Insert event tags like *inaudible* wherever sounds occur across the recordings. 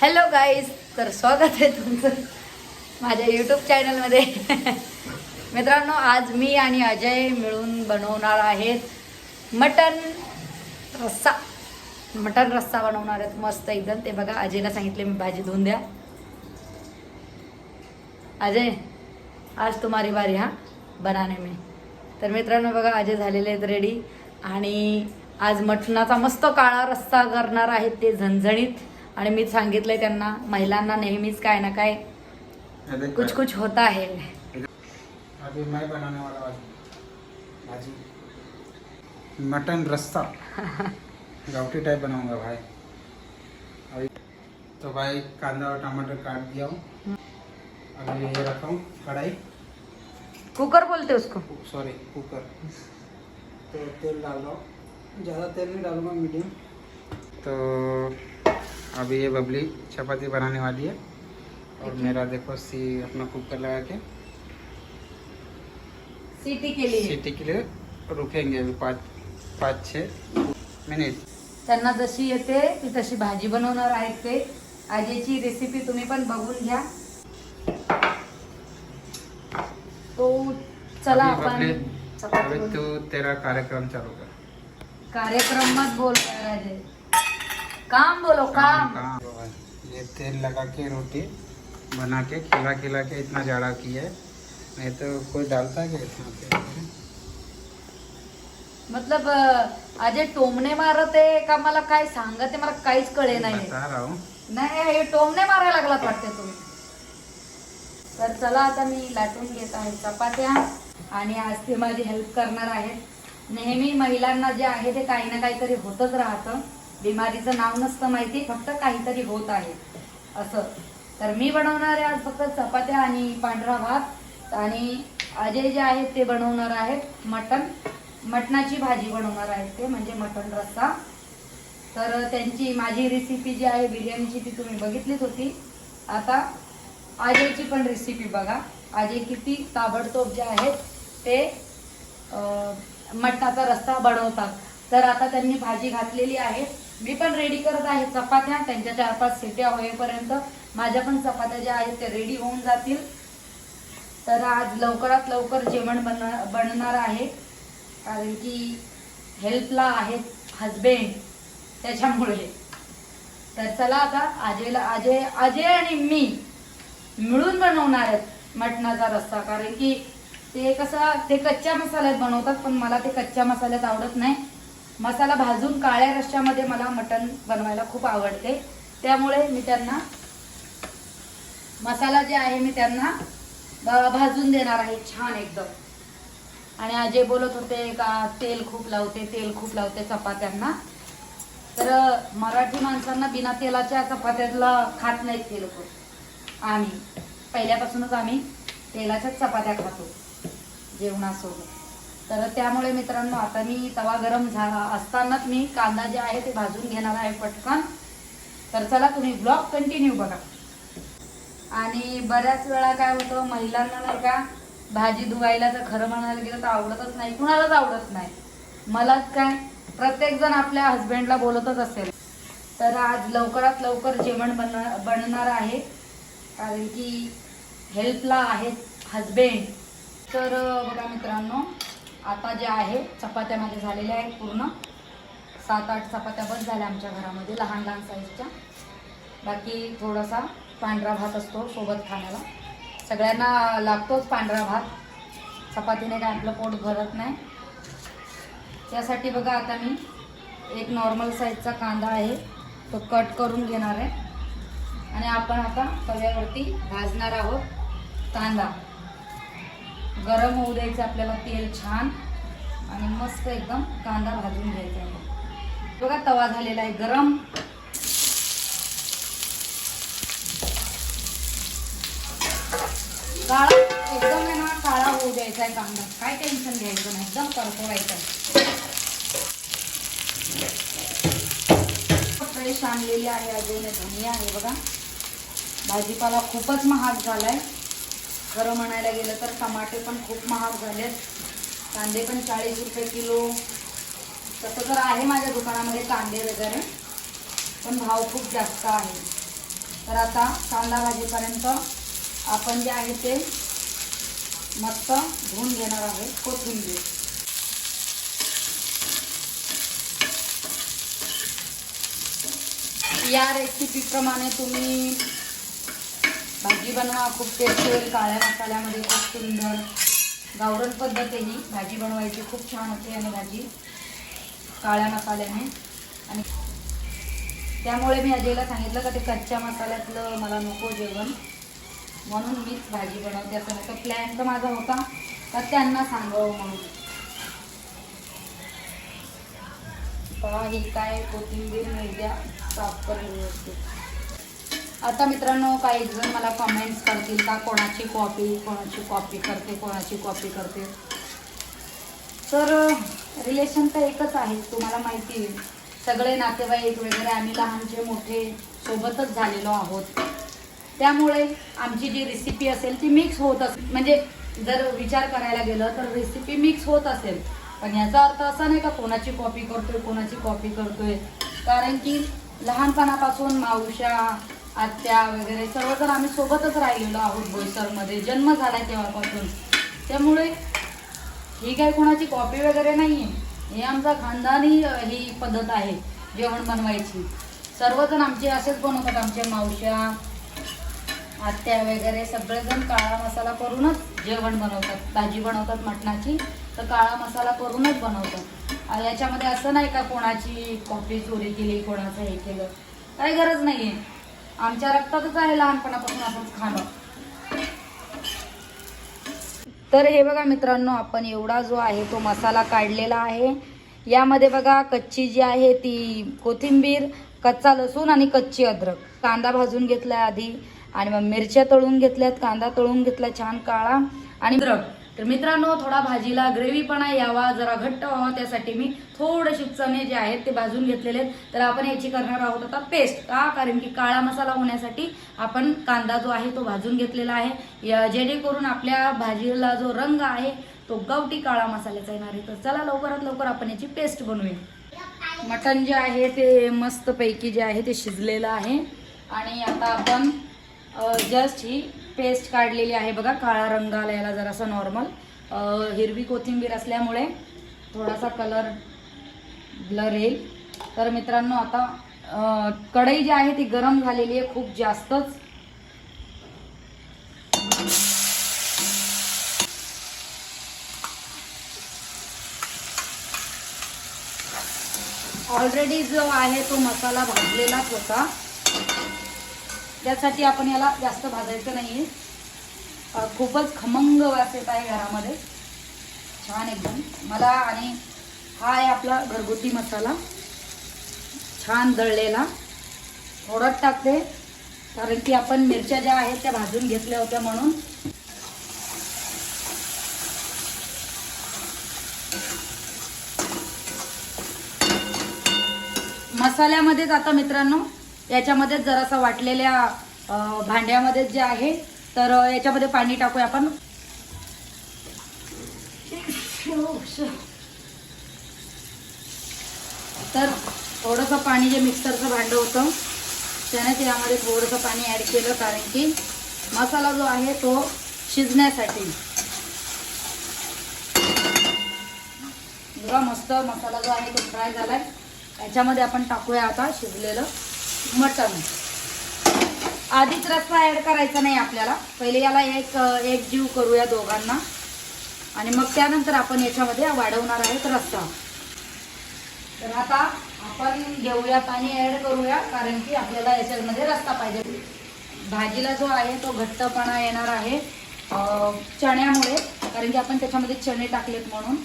Hello guys तर स्वागत आहे तुमचं माझ्या यूट्यूब चॅनलमध्ये मित्रांनो आज मी आणि अजय मिळून बनवणार आहेत मटन रस्सा. मटन रस्सा बनवणार आहेत. मस्त एकदम. ते बघा अजयला सांगितले मी भाजी धुवून द्या. अजय आज तुम्हारी बारी हा? बनाने में. तर मित्रांनो बघा अजय झालेले आहेत रेडी आणि आज मटणाचा मस्त काळा रस्सा करणार आहेत ते झणझणीत. आणि मी सांगितलंय त्यांना महिलांना नेहमीच काय ना काय कुछ कुछ होता है अभी मैं बनाने वाला भाजी. भाजी. मटन रस्सा. *laughs* गावठी टाइप बनाऊंगा भाई. अभी तो भाई कांदा और टमाटर काट दिया हूँ. अभी ये रखा हूँ कढ़ाई. कुकर बोलते उसको? सॉरी कुकर तो तेल डाल रहा हूँ. ज़्यादा तेल नहीं डालूंगा मीडियम तो अभी ये बबली चपाती बनाने वाली है। और मेरा देखो सी अपना कुकर लगा के। सिटी के लिए। सीटी के लिए रुकेंगे अभी पाँच पाँच छः मिनट। त्यांना जशी येते ती तशी भाजी बनवणार आहेत ते. आजीची रेसिपी तुम्ही पण बघून घ्या. तो चला आपण. तू तेरा कार्यक्रम चालू कर। कार्यक्रम मत बोल राजे. काम बोलो काम काम ये तेल लगा के रोटी बना के खिला खिला के इतना जाड़ा किया है। नहीं तो कोई डालता है क्या इतना तेल मतलब अजय टोमणे मारत आहे का मला काय सांगत मला काहीच कळे नाही. हूँ। नाही हे टोमणे मारायला लागलात वाटते तुम्ही. तर चला आता मी लाटून घेत आहे चपात्या. आणि आज ते माझी हेल्प करणार आहेत. नेहमी महिलांना जे आहे ते काही ना काहीतरी होतच राहतं. बिमारीचं नाव नसतं माहिती फक्त काहीतरी होत आहे. असं. तर मी बनवणार आहे आज फक्त चपात्या आणि पांढरा भात. आणि अजय जे आहेत ते बनवणार आहेत मटण. मटणाची भाजी बनवणार आहेत ते म्हणजे मटण रस्सा. तर त्यांची माझी रेसिपी जी आहे बिर्याणीची ती तुम्ही बघितलीच होती. आता अजयची पण रेसिपी बघा. आजे किती ताबडतोब जे आहेत ते मटणाचा रस्ता बनवतात. तर आता त्यांनी भाजी घातलेली आहे. मी पण रेडी करत आहे. चपात्या त्यांच्या चार पाच सिट्या होईपर्यंत माझ्या पण चपात्या ज्या आहेत त्या रेडी होऊन जातील. तर आज लवकरात लवकर जेवण बन बनणार आहे. कारण की हेल्पला आहेत हजबेंड त्याच्यामुळे. तर चला आता आजेला अजय अजय आणि मी मिळून बनवणार आहेत मटणाचा रस्ता कारण की ते कसं ते कच्च्या मसाल्यात बनवतात पण मला ते कच्च्या मसाल्यात आवडत नाही. मसाला भाजून काळ्या रश्श्यामध्ये मला मटण बनवायला खूप आवडते. त्यामुळे मी त्यांना मसाला जे आहे मी त्यांना भाजून देणार आहे छान एकदम. आणि अजय बोलत होते का तेल खूप लावते तेल खूप लावते चपात्यांना. तर मराठी माणसांना बिना तेलाच्या चपात्याला खात नाहीत ते लोक. आम्ही. पहिल्यापासूनच आम्ही तेलाच्याच चपात्या खातो जेवणासोबत. तर त्यामुळे मित्रांनो आता मी तवा गरम झाला असतानाच मी कांदा जे आहे ते भाजून घेणार आहे पटकन. तर चला तुम्ही ब्लॉग कंटिन्यू बघा. आणि बऱ्याच वेळा काय होतं महिलांना नाही का भाजी धुवायला तर खरं म्हणायला गेलं तर आवडतच नाही कुणालाच आवडत नाही. मलाच काय प्रत्येक जण आपल्या हस्बंडला बोलतच असेल. तर आज लवकरात लवकर जेवण बन बनणार आहे. कारण की हेल्पला आहेत हजबेंड तर बघा मित्रांनो आता जे आहे चपात्या माझ्या झालेल्या आहेत पूर्ण. सात आठ चपात्या बस झाल्या आमच्या घरामध्ये लहान लहान साईजच्या बाकी थोडासा पांढरा भात असतो सोबत खाण्याला. सगळ्यांना लागतोच पांढरा भात. चपातीने काय आपलं पोट भरत नाही. त्यासाठी बघा आता मी एक नॉर्मल साईजचा कांदा आहे तो कट करून घेणार आहे. आणि आपण आता तव्यावरती भाजणार आहोत कांदा. गरम होऊ द्यायचं आपल्याला तेल छान. आणि मस्त एकदम कांदा भाजून घ्यायचा आहे. बघा तवा झालेला आहे गरम. काळा एकदम आहे ना काळा होऊ द्यायचा आहे कांदा. काय टेन्शन घ्यायचं नाही एकदम करपवायचा फ्रेश आणलेली आहे अजून धनिया आहे बघा. भाजीपाला खूपच महाग झालाय. खरं म्हणायला गेलं तर टमाटे पण खूप महाग झालेत. कांदे पण चाळीस रुपये किलो. तसं तर आहे माझ्या दुकानामध्ये कांदे वगैरे पण भाव खूप जास्त आहे. तर आता कांदा भाजीपर्यंत आपण जे आहे ते मस्त धुवून घेणार आहे कोथिंबीर. या रेसिपीप्रमाणे तुम्ही भाजी बनवा खूप टेस्टी होईल काळ्या मसाल्यामध्ये खूप सुंदर गावरण पद्धत आहे ही भाजी बनवायची. खूप छान होते आणि भाजी. काळ्या मसाल्याने. आणि त्यामुळे मी अजयला सांगितलं का ते कच्च्या मसाल्यातलं मला नको जेवण. म्हणून मीच भाजी बनवते. असं नाही तर प्लॅन तर माझा होता का त्यांना सांगावं म्हणून. पहा ही काय कोथिंबीर मिळत्या साफ करून व्यवस्थित. आता मित्रांनो काही जण मला कमेंट्स करतील का कोणाची कॉपी कोणाची कॉपी करते कोणाची कॉपी करते. तर रिलेशन तर एकच आहे तुम्हाला माहिती आहे. सगळे नातेवाईक वगैरे आम्ही लहानचे मोठे सोबतच झालेलो आहोत. त्यामुळे आमची जी रेसिपी असेल ती मिक्स होत असेल. म्हणजे जर विचार करायला गेलं तर रेसिपी मिक्स होत असेल. पण याचा अर्थ असा नाही का कोणाची कॉपी करतोय कोणाची कॉपी करतोय. कारण की लहानपणापासून मावश्या आत्या वगैरे सर्वजण आम्ही सोबतच राहिलेलो आहोत बोईसरमध्ये. जन्म झाला तेव्हापासून. त्यामुळे ही काही कोणाची कॉपी वगैरे नाही आहे हे आमचा खानदानी ही पद्धत आहे जेवण बनवायची. सर्वजण आमचे असेच बनवतात आमच्या मावश्या आत्या वगैरे सगळेजण काळा मसाला करूनच जेवण बनवतात. ताजी बनवतात मटणाची तर काळा मसाला करूनच बनवतात. याच्यामध्ये असं नाही का कोणाची कॉपी चोरी केली कोणाचं हे केलं. काही गरज नाही आहे आमच्या रक्तातच आहे लहानपणापासून आपण खाणं. तर हे बघा मित्रांनो आपण एवढा जो आहे तो मसाला काढलेला आहे. यामध्ये बघा कच्ची जी आहे ती कोथिंबीर कच्चा लसूण आणि कच्ची अद्रक. कांदा भाजून घेतला आधी आणि मग मिरच्या तळून घेतल्यात कांदा तळून घेतला छान काळा आणि अद्रक. तर मित्रांनो थोडा भाजीला ग्रेव्हीपणा यावा जरा घट्ट व्हावा त्यासाठी मी थोडेसे चणे जे आहेत ते भाजून घेतलेले आहेत. तर आपण याची करणार आहोत आता पेस्ट का? कारण की काळा मसाला होण्यासाठी आपण कांदा जो आहे तो भाजून घेतलेला आहे. या- जेणेकरून आपल्या भाजीला जो रंग आहे तो गावठी काळा मसाल्याचा येणार आहे. तर चला लवकरात लवकर आपण याची पेस्ट बनवूया. मटण जे आहे ते मस्तपैकी जे आहे ते शिजलेलं आहे. आणि आता आपण जस्ट ही पेस्ट काढलेली आहे बघा काळा रंग आला याला जरासा नॉर्मल हिरवी कोथिंबीर असल्यामुळे थोडासा कलर ब्लर येईल. तर मित्रांनो आता कढई जी आहे ती गरम झालेली आहे खूप जास्तच. ऑलरेडी जो आहे तो मसाला भाजलेलाच होता. त्यासाठी आपण याला जास्त भाजायचं नाही आहे खूपच खमंग वास येत आहे घरामध्ये. छान एकदम. मला आणि हा आहे आपला घरगुती मसाला. छान दळलेला. थोडंच टाकते. कारण की आपण मिरच्या ज्या आहेत त्या भाजून घेतल्या होत्या म्हणून. मसाल्यामध्येच आता मित्रांनो याच्यामध्येच जरासा वाटलेल्या भांड्यामध्ये जे आहे तर याच्यामध्ये पाणी टाकूया आपण. तर थोडंसं पाणी जे मिक्सरचं भांडं होतं त्याने ते यामध्ये थोडंसं पाणी ॲड केलं कारण की मसाला जो आहे तो शिजण्यासाठी. बघा मस्त मसाला जो आहे तो फ्राय झाला आहे याच्यामध्ये आपण टाकूया आता शिजलेलं. मटण. आधीच रस्सा ऍड करायचा नाही आपल्याला. पहिले याला एक एक जीव करूया दोघांना. आणि मग त्यानंतर आपण याच्यामध्ये वाढवणार आहोत रस्सा. तर आता आपण घेऊया पाणी ऍड करूया कारण की आपल्याला याच्यामध्ये रस्ता पाहिजे. भाजीला जो आहे तो घट्टपणा येणार आहे चण्यामुळे कारण की आपण त्याच्यामध्ये चणे टाकलेत म्हणून.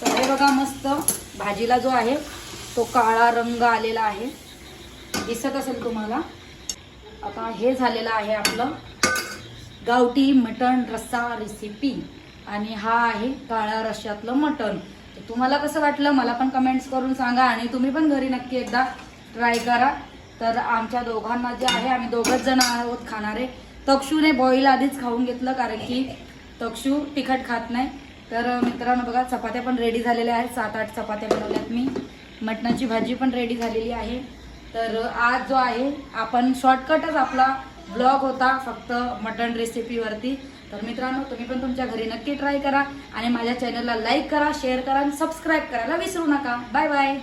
तर हे बघा मस्त भाजीला जो आहे तो काळा रंग आलेला आहे. दिसत असेल तुम्हाला? आता हे झालेलं आहे आपलं गावठी मटण रस्सा रेसिपी आणि हा आहे काळ्या रश्श्यातलं मटण. तर तुम्हाला कसं वाटलं? मला पण कमेंट्स करून सांगा आणि तुम्ही पण घरी नक्की एकदा ट्राय करा. तर आमच्या दोघांना जे आहे आम्ही दोघंच जण आहोत खाणारे तक्षूने बॉईल आधीच खाऊन घेतलं कारण की तक्षू तिखट खात नाही. तर मित्रांनो बघा चपात्या पण रेडी झालेल्या आहेत. सात आठ चपात्या बनवल्यात मी. मटणाची भाजी पण रेडी झालेली आहे. तर आज जो आहे आपण शॉर्टकटच आपला ब्लॉग होता फक्त मटण रेसिपीवरती तर मित्रांनो तुम्ही पण तुमच्या घरी नक्की ट्राय करा आणि माझ्या चॅनलला लाईक करा शेअर करा आणि सबस्क्राईब करायला विसरू नका. Bye bye